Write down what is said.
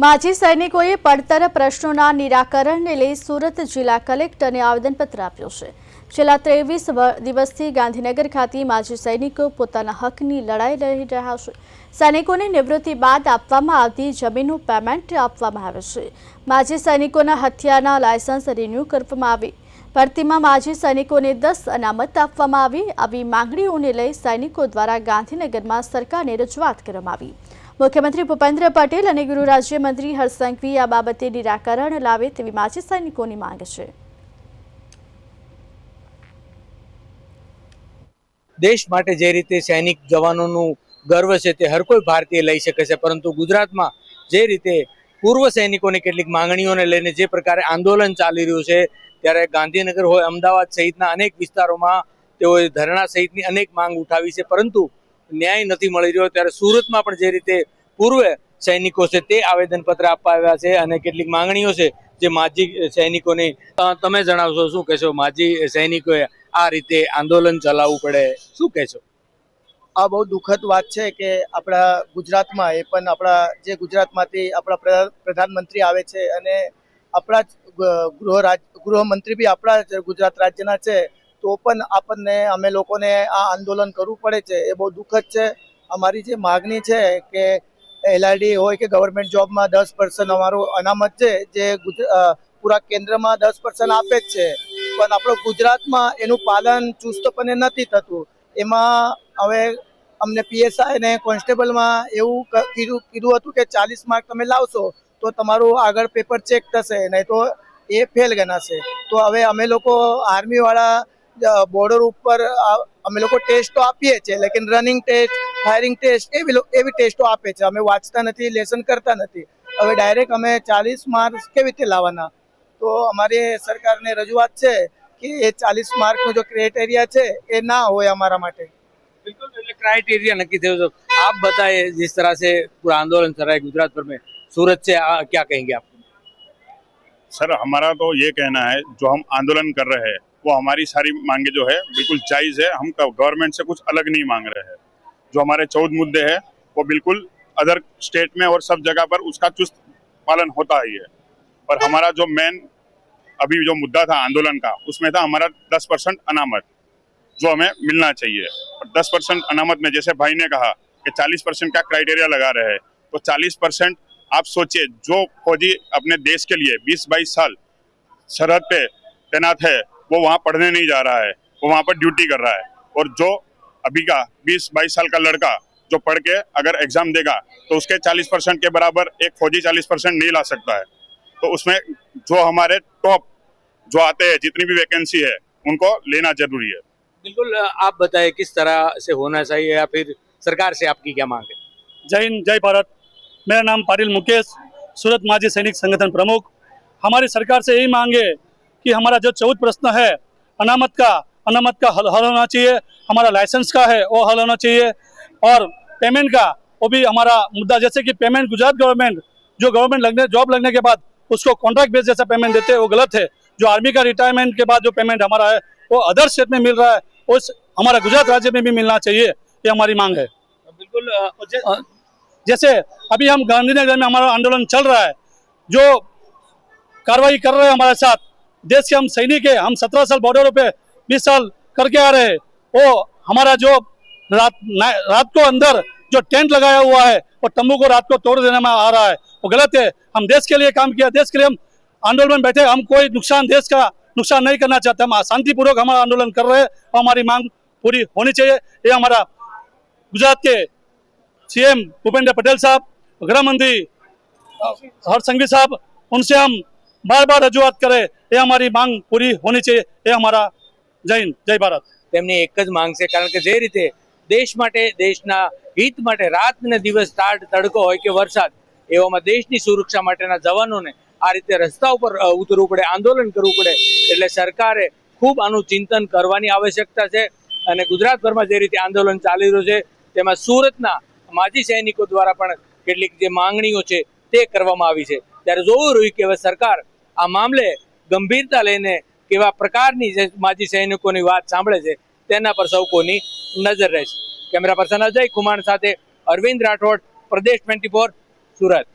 માજી સૈનિકોએ પડતર પ્રશ્નોના નિરાકરણને લઈ સુરત જિલ્લા કલેક્ટરને આવેદનપત્ર આપ્યું છે. છેલ્લા ત્રેવીસ દિવસથી ગાંધીનગર ખાતે માજી સૈનિકો પોતાના હકની લડાઈ લડી રહ્યા છે. સૈનિકોને નિવૃત્તિ બાદ આપવામાં આવતી જમીનનું પેમેન્ટ આપવામાં આવે છે. માજી સૈનિકોના હથિયારના લાયસન્સ રિન્યૂ કરવામાં આવે. ભરતીમાં માજી સૈનિકોને દસ અનામત આપવામાં આવી. આવી માંગણીઓને લઈ સૈનિકો દ્વારા ગાંધીનગરમાં સરકારને રજૂઆત કરવામાં આવી. મુખ્યમંત્રી ભૂપેન્દ્ર પટેલ અને ગૃહ રાજ્યમંત્રી હર્ષ આ બાબતે નિરાકરણ લાવે તેવી માજી સૈનિકોની માંગ છે. દેશ માટે જે રીતે સૈનિક જવાનોનું ગર્વ છે તે હર કોઈ ભારતીય લઈ શકે છે, પરંતુ ગુજરાતમાં જે રીતે પૂર્વ સૈનિકોની કેટલીક માંગણીઓને લઈને જે પ્રકારે આંદોલન ચાલી રહ્યું છે, ત્યારે ગાંધીનગર હોય, અમદાવાદ સહિતના અનેક વિસ્તારોમાં તેઓએ ધરણા સહિતની અનેક માંગ ઉઠાવી છે, પરંતુ ન્યાય નથી મળી રહ્યો, ત્યારે સુરતમાં પણ જે રીતે પૂર્વે સૈનિકો છે તે આવેદનપત્ર આપવા આવ્યા છે અને કેટલીક માંગણીઓ છે જે માજી સૈનિકોની. તમે જણાવશો, શું કહેશો? માજી સૈનિકોએ આ રીતે આંદોલન ચલાવવું પડે, શું કહેશો? આ બહુ દુઃખદ વાત છે કે આપણા ગુજરાતમાં એ પણ આપણા, જે ગુજરાતમાંથી આપણા પ્રધા- પ્રધાનમંત્રી આવે છે અને આપણા ગૃહ રાજ, ગૃહમંત્રી બી આપણા ગુજરાત રાજ્યના છે તો પણ આપણને, અમે લોકોને આ આંદોલન કરવું પડે છે. એ બહુ દુઃખદ છે. અમારી જે માગણી છે કે એલઆરડી હોય કે ગવર્મેન્ટ જોબમાં દસ પર્સન્ટ અમારું અનામત છે, જે પૂરા કેન્દ્રમાં દસ પર્સન્ટ આપે જ છે. પણ આપણો ગુજરાતમાં એનું પાલન ચુસ્તપણે નથી થતું. એમાં હવે અમને પીએસઆઈ ને કોન્સ્ટેબલમાં એવું કીધું કીધું હતું કે ચાલીસ માર્ક તમે લાવશો, તો તમારું આગળ પેપર ચેક થશે, નહીં તો એ ફેલ ગણાશે. તો હવે અમે લોકો આર્મીવાળા બોર્ડર ઉપર આ- અમે લોકો ટેસ્ટો આપીએ છીએ લેકિન રનિંગ ટેસ્ટ ફાયરિંગ ટેસ્ટ એવી લો- એવી ટેસ્ટો આપે છે અમે વાંચતા નથી લેસન કરતા નથી હવે ડાયરેક્ટ અમે ચાલીસ માર્ક્સ કેવી રીતે લાવવાના તો અમારી સરકારને રજૂઆત છે કે એ ચાલીસ માર્કનો જો ક્રાઇટેરિયા છે એ ના હોય અમારા માટે बिल्कुल એટલે क्राइटेरिया नक्की थे तो आप बताइए जिस तरह से पूरा आंदोलन चल रहा है गुजरात भर में सूरत से आ, क्या कहेंगे आप सर हमारा तो ये कहना है जो हम आंदोलन कर रहे हैं वो हमारी सारी मांगे जो है, बिल्कुल जायज़ है। हम गवर्नमेंट से कुछ अलग नहीं मांग रहे हैं। जो हमारे चौदह मुद्दे हैं, वो बिल्कुल अदर स्टेट में और सब जगह पर उसका चुस्त पालन होता ही है। और हमारा जो मेन अभी जो मुद्दा था आंदोलन का, उसमें था हमारा दस परसेंट अनामत, जो हमें मिलना चाहिए। और दस परसेंट अनामत में, जैसे भाई ने कहा कि चालीस परसेंट का क्राइटेरिया लगा रहे हैं तो चालीस परसेंट आप सोचिए, जो फौजी अपने देश के लिए बीस बाईस साल सरहद पे तैनात है वो वहाँ पढ़ने नहीं जा रहा है वो वहाँ पर ड्यूटी कर रहा है। और जो अभी का बीस बाईस साल का लड़का जो पढ़ के अगर एग्ज़ाम देगा तो उसके चालीस परसेंट के बराबर एक फौजी चालीस परसेंट नहीं ला सकता है। तो उसमें जो हमारे टॉप जो आते हैं जितनी भी वैकेंसी है उनको लेना ज़रूरी है। बिल्कुल आप बताइए किस तरह से होना चाहिए या फिर सरकार से आपकी क्या मांग है? जय हिंद जय भारत। मेरा नाम पाटिल मुकेश सूरत माजी सैनिक संगठन प्रमुख। हमारी सरकार से यही मांग है कि हमारा जो चौथ प्रश्न है अनामत का अनामत का हल हल होना चाहिए। हमारा लाइसेंस का है वो हल होना चाहिए। और पेमेंट का वो भी हमारा मुद्दा जैसे कि पेमेंट गुजरात गवर्नमेंट जो गवर्नमेंट लगने जॉब लगने के बाद उसको कॉन्ट्रैक्ट बेस जैसा पेमेंट देते हैं वो गलत है। जो आर्मी का रिटायरमेंट के बाद जो पेमेंट हमारा है वो अदर स्टेट में मिल रहा है उस हमारा गुजरात राज्य में भी मिलना चाहिए ये हमारी मांग है। बिल्कुल जैसे अभी हम गांधीनगर में हमारा आंदोलन चल रहा है जो कार्रवाई कर रहे हैं हमारे साथ देश के हम सैनिक है, हम सत्रह साल बॉर्डर पे बीस साल करके आ रहे हैं। वो हमारा जो रात रात को अंदर जो टेंट लगाया हुआ है, वो तंबू को रात को तोड़ देने में आ रहा है। वो गलत है। हम देश के लिए काम किया, देश के लिए हम आंदोलन बैठे हम कोई नुकसान देश का नुकसान नहीं करना चाहते। हम शांतिपूर्वक हमारा आंदोलन कर रहे हैं। और हमारी मांग पूरी होनी चाहिए। ये हमारा गुजरात के सीएम भूपेंद्र पटेल साहब, गृह मंत्री हर्ष संघवी साहब, उनसे हम બાર બાર રજૂઆત કરે એ અમારી માંગ પૂરી હોની છે, એ અમારા જૈન જય ભારત. તેમની એક જ માંગ છે, કારણ કે જે રીતે દેશ માટે, દેશના હિત માટે રાત ને દિવસ તાડ તડકો હોય કે વરસાદ, એવામાં દેશની સુરક્ષા માટેના જવાનોને આ રીતે રસ્તા ઉપર ઉતરવું પડે, આંદોલન કરવું પડે, એટલે સરકારે ખૂબ આનું ચિંતન કરવાની આવશ્યકતા છે અને ગુજરાતભરમાં જે રીતે આંદોલન ચાલી રહ્યું છે, તેમાં સુરતના માજી સૈનિકો દ્વારા પણ કેટલીક જે માંગણીઓ છે તે કરવામાં આવી છે. ત્યારે જોવું રહ્યું કે હવે સરકાર આ મામલે ગંભીરતા લઈને કેવા પ્રકારની જે માજી સૈનિકોની વાત સાંભળે છે, તેના પર સૌ કોની નજર રહેશે. કેમેરા પર્સન અજય કુમાર સાથે અરવિંદ રાઠોડ, પ્રદેશ ટ્વેન્ટી સુરત.